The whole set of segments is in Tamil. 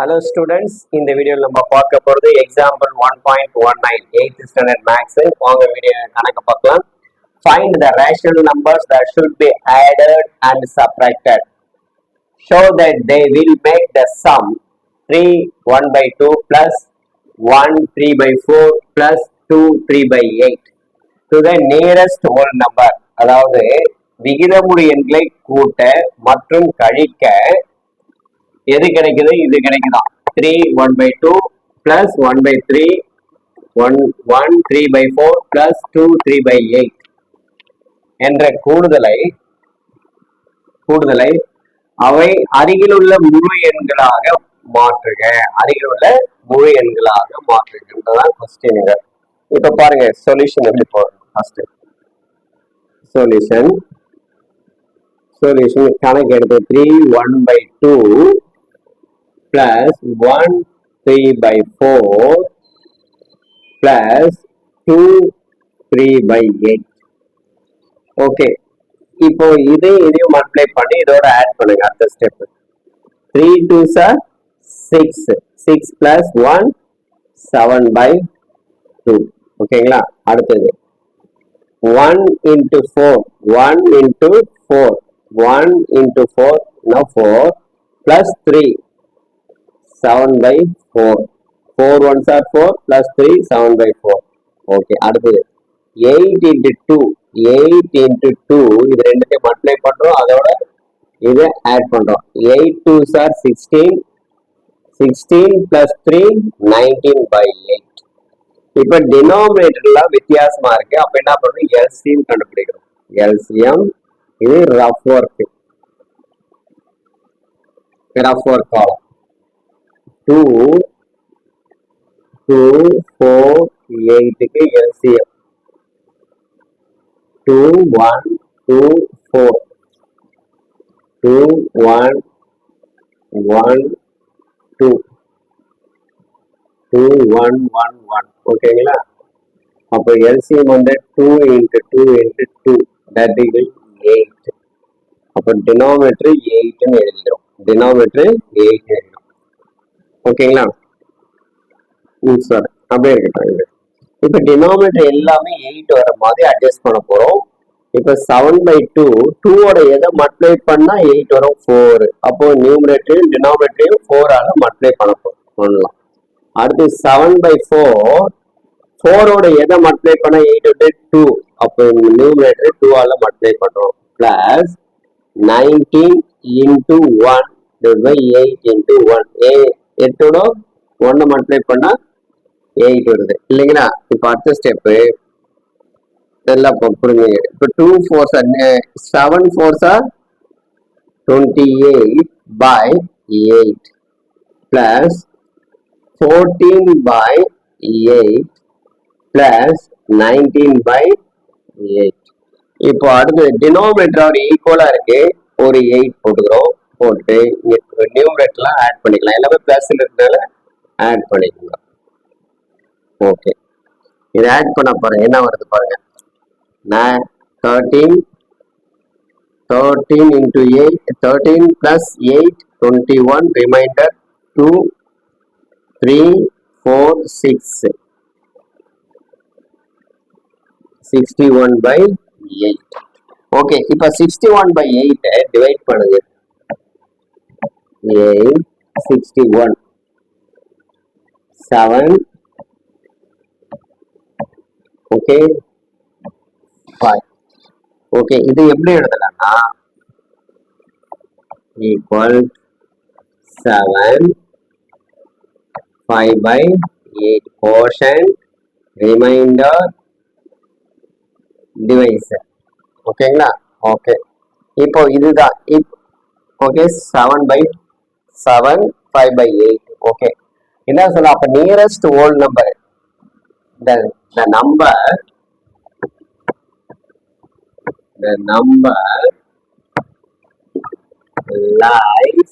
ஹலோ ஸ்டூடெண்ட்ஸ் இந்த வீடியோவில் நம்ம பார்க்க போகிறது example one point one nine eighth standard maths வாங்க வீடியோ கணக்கு பார்க்கலாம் find the rational numbers that should be added and subtracted show that they will make the sum 3 1 by 2 plus 1 3 by 4 plus 2 3 by 8 to the nearest whole number அதாவது விகிதமுறு எண்களை கூட்ட மற்றும் கழிக்க எது கிடைக்குது? இது கிடைக்குதா? Three one by two plus one by three one one three by four plus two three by eight என்ற கூடுதலை கூடுதலை அவை அருகில் உள்ள முழு எண்களாக மாற்றுக. அருகில் உள்ள முழு எண்களாக மாற்றுகின்றதான் கொஸ்டினுங்க இப்ப பாருங்க சொல்யூஷன் எப்படி போறோம் ஃபர்ஸ்ட் சொல்யூஷன் சொல்யூஷன் கணக்கு எடுத்து three one by two plus 1 3 by 4 plus 2 3 by 8 okay இப்போ இதே இதையும் மல்டிப்ளை பண்ணி இதோட ஆட் பண்ணுங்க அடுத்த step three two sir six six plus one seven by two ஓகேங்களா அடுத்தது. One into four one into four one into four four plus three seven by four four one sir four plus three seven by four okay அடுத்தது. Eight into two eight into two இது ரெண்டுத்தையும் மல்டிப்ளை பண்ணுறோம் அதோட இதை ஆட் பண்ணுறோம் eight two sir sixteen sixteen plus three nineteen by eight இப்போ டினாமினேட்டர்ல வித்தியாசமாக இருக்கு. அப்போ என்ன பண்ணுறோம்? எல்சிஎம் கண்டுபிடிக்கிறோம். எல்சிஎம் இது ரஃப் ஒர்க் ரஃப் ஒர்க் காலம் டூ டூ ஃபோர் எயிட்டுக்கு LCM two one two four two one one two two one one one ஓகேங்களா அப்போ எல்சிஎம் வந்து two into two into two that is eight அப்போ டினாமீட்டர் எயிட்னு எழுதிக்கிறோம் டினாமீட்டர் எயிட் எழுதிக்கிறோம் ஓகேங்களா? ம் சார் அப்படியே இருக்கட்டும் இப்போ டினாமினேட்டர் எல்லாமே எயிட் வர மாதிரி அட்ஜஸ்ட் பண்ண போகிறோம் இப்போ செவன் பை டூ டூவோட எதை மல்டிப்ளை பண்ணால் எயிட் வரும் ஃபோர் அப்போ நியூமினேட்டரையும் டினாமினேட்டரையும் ஃபோரால் மல்டிப்ளை பண்ண பண்ணலாம் அடுத்து செவன் பை ஃபோர் ஃபோரோட எதை மல்டிப்ளை பண்ணால் எயிட் வந்து டூ அப்போ நியூமினேட்டர் டூவால் மல்டிப்ளை பண்ணுறோம் plus nineteen into one by eight into one ஏ எட்டோட ஒன்னு மல்டிப்ளை பண்ணா எயிட் வருது. இல்லைங்களா? இப்போ அடுத்த ஸ்டெப்பு எல்லாம் கொடுங்க இப்போ two fours seven ஃபோர்ஸா twenty eight by eight plus fourteen by eight plus nineteen by eight இப்போ அடுத்து டினோமீட்டர் ஈக்குவலாக இருக்கு. ஒரு எயிட் போட்டுக்கிறோம். போட்டு நியூமரேட்லாம் ஆட் பண்ணிக்கலாம். எல்லாமே பிளஸ் இருக்கிறதுனால ஆட் பண்ணிக்கலாம். ஓகே இது ஆட் பண்ண போறேன். என்ன வருது பாருங்க. நான் thirteen thirteen into eight thirteen plus eight twenty one remainder two three four six sixty one by eight okay இப்போ சிக்ஸ்டி ஒன் பை எயிட்டை டிவைட் பண்ணுங்க. Eight, sixty-one, seven, okay five okay இது எப்படி எழுதலாம்னா? Equal seven five by eight portion remainder divisor ஓகேங்களா ஓகே இப்போ இதுதான். If okay seven by seven five by eight okay என்ன சொல்ல அப்ப nearest whole number the the number the number lies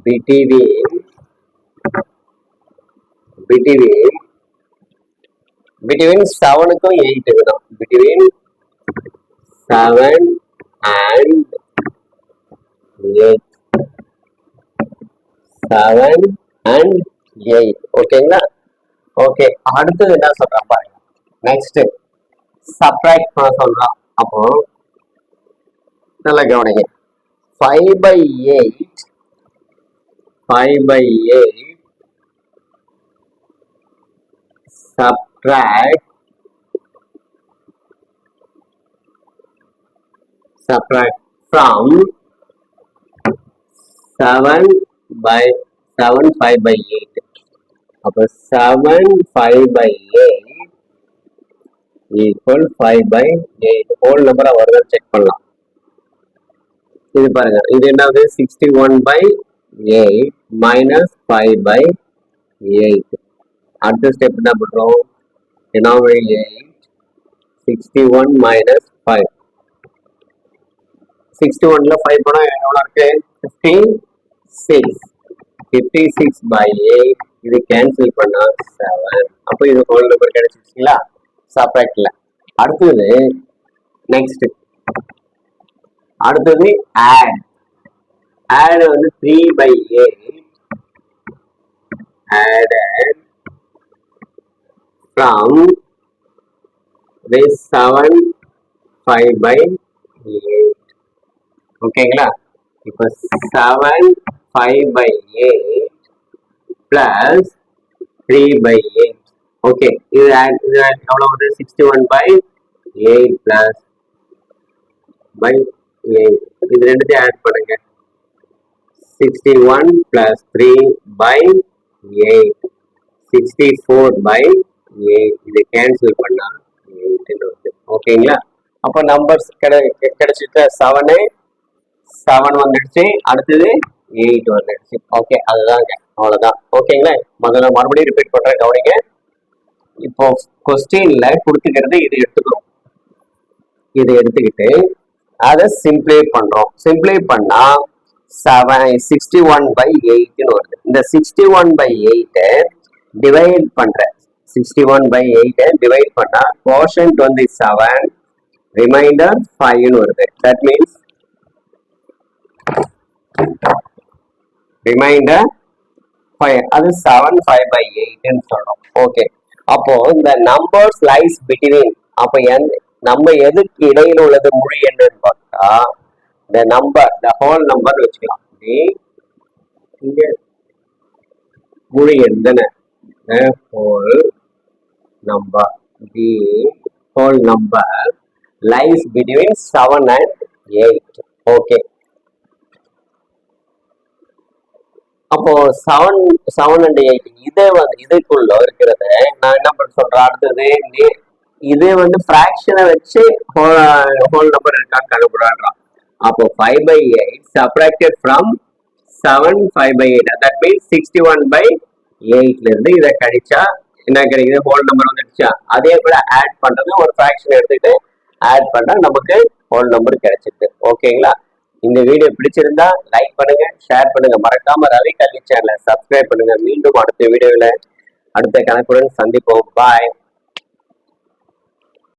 between between between செவனுக்கும் எயிட்டுக்கு தான் between seven and eight seven and eight ஓகேங்களா ஓகே அடுத்தது என்ன சொல்றான் பாருங்க. நெக்ஸ்ட் சப்ராக்ட் பண்ண சொல்றான். அப்போ நல்லா கவனிங்க. Five by eight five by eight subtract subtract from 7 by 7 5 by 8 அப்போ 7 5 by 8 equal 5 by 8 ஹோல் நம்பரா வருதான்னு செக் பண்ணலாம். இது பாருங்க இது என்னது 61 by 8 minus 5 by 8 அடுத்த ஸ்டெப் என்ன பண்றோம் denominator 8 61 minus 5 61 ல 5 போனா எவ்வளவு இருக்கு six fifty six by eight இது கேன்சல் பண்ணா செவன் அப்போ இது ஹோல் நம்பர் கிடைச்சிருச்சுங்களா? சப்ராக்டில் அடுத்தது நெக்ஸ்ட் அடுத்தது ஆட் ஆட் வந்து three by eight added from this 7 5 by 8 ஓகேங்களா இப்போ seven 5 by 8 plus 3 by 8 Okay, இது add- இது add எவ்வளவு வந்து 61 by 8 plus by 8 இது ரெண்டுத்தையும் ஆட் பண்ணுங்க. 61 plus 3 by 8 64 by 8 இது கேன்சல் பண்ணா 8 வருது. ஓகேங்களா? அப்போ நம்பர்ஸ் கிடை கிடைச்சிட்டு செவனு செவன் வந்துடுச்சு. அடுத்தது எயிட் வருது ஓகே அதுதாங்க அவ்வளோதான் ஓகேங்களா முதல்ல மறுபடியும் ரிப்பீட் பண்ணுறேன் கவனிங்க. இப்போ கொஸ்டின்ல கொடுத்துக்கிறது இது எடுத்துக்கிறோம். இதை எடுத்துக்கிட்டு அதை சிம்பிளை பண்றோம். சிம்பிளை பண்ணா செவன் சிக்ஸ்டி ஒன் பை எயிட்னு வருது. இந்த சிக்ஸ்டி ஒன் பை எயிட்டை டிவைட் பண்ணுறேன் சிக்ஸ்டி ஒன் பை எயிட்டை டிவைட் பண்ணா கோஷன் டுவெண்ட்டி செவன் ரிமைண்டர் ஃபைவ்னு வருது. தட் மீன்ஸ் ரிமைண்டர் ஃபைவ் அது செவன் ஃபைவ் பை எயிட்னு சொல்றோம் ஓகே அப்போ இந்த நம்பர்ஸ் லைஸ் பிட்வீன் அப்போ என் நம்ம எதுக்கு இடையில உள்ளது மொழி என்னன்னு பார்த்தா இந்த நம்பர் இந்த ஹோல் நம்பர் வச்சுக்கலாம் டி இங்க முழு எண் whole number the whole number lies between seven and eight okay அப்போ செவன் செவன் அண்ட் எயிட் இதே வந்து இதுக்குள்ள இருக்கிறத. நான் என்ன பண்ண சொல்றேன்? அடுத்தது இதே வந்து ஃபிராக்ஷனை வச்சு ஹோல் நம்பர் இருக்கான்னு கண்டுபிடான்றான் அப்போ five by eight subtracted from seven five by eight that means sixty one by எயிட்ல இருந்து இதை கழிச்சா என்ன கிடைக்குது? ஹோல் நம்பர் வந்துடுச்சா? அதே கூட ஆட் பண்றது ஒரு ஃபிராக்ஷன் எடுத்துக்கிட்டு ஆட் பண்ணா நமக்கு ஹோல் நம்பர் கிடைச்சிருக்கு ஓகேங்களா இந்த வீடியோ பிடிச்சிருந்தா லைக் பண்ணுங்க ஷேர் பண்ணுங்க. மறக்காம ரவி கல்வி சேனலை சப்ஸ்கிரைப் பண்ணுங்க. மீண்டும் அடுத்த வீடியோவில் அடுத்த கணக்குடன் சந்திப்போம். பாய்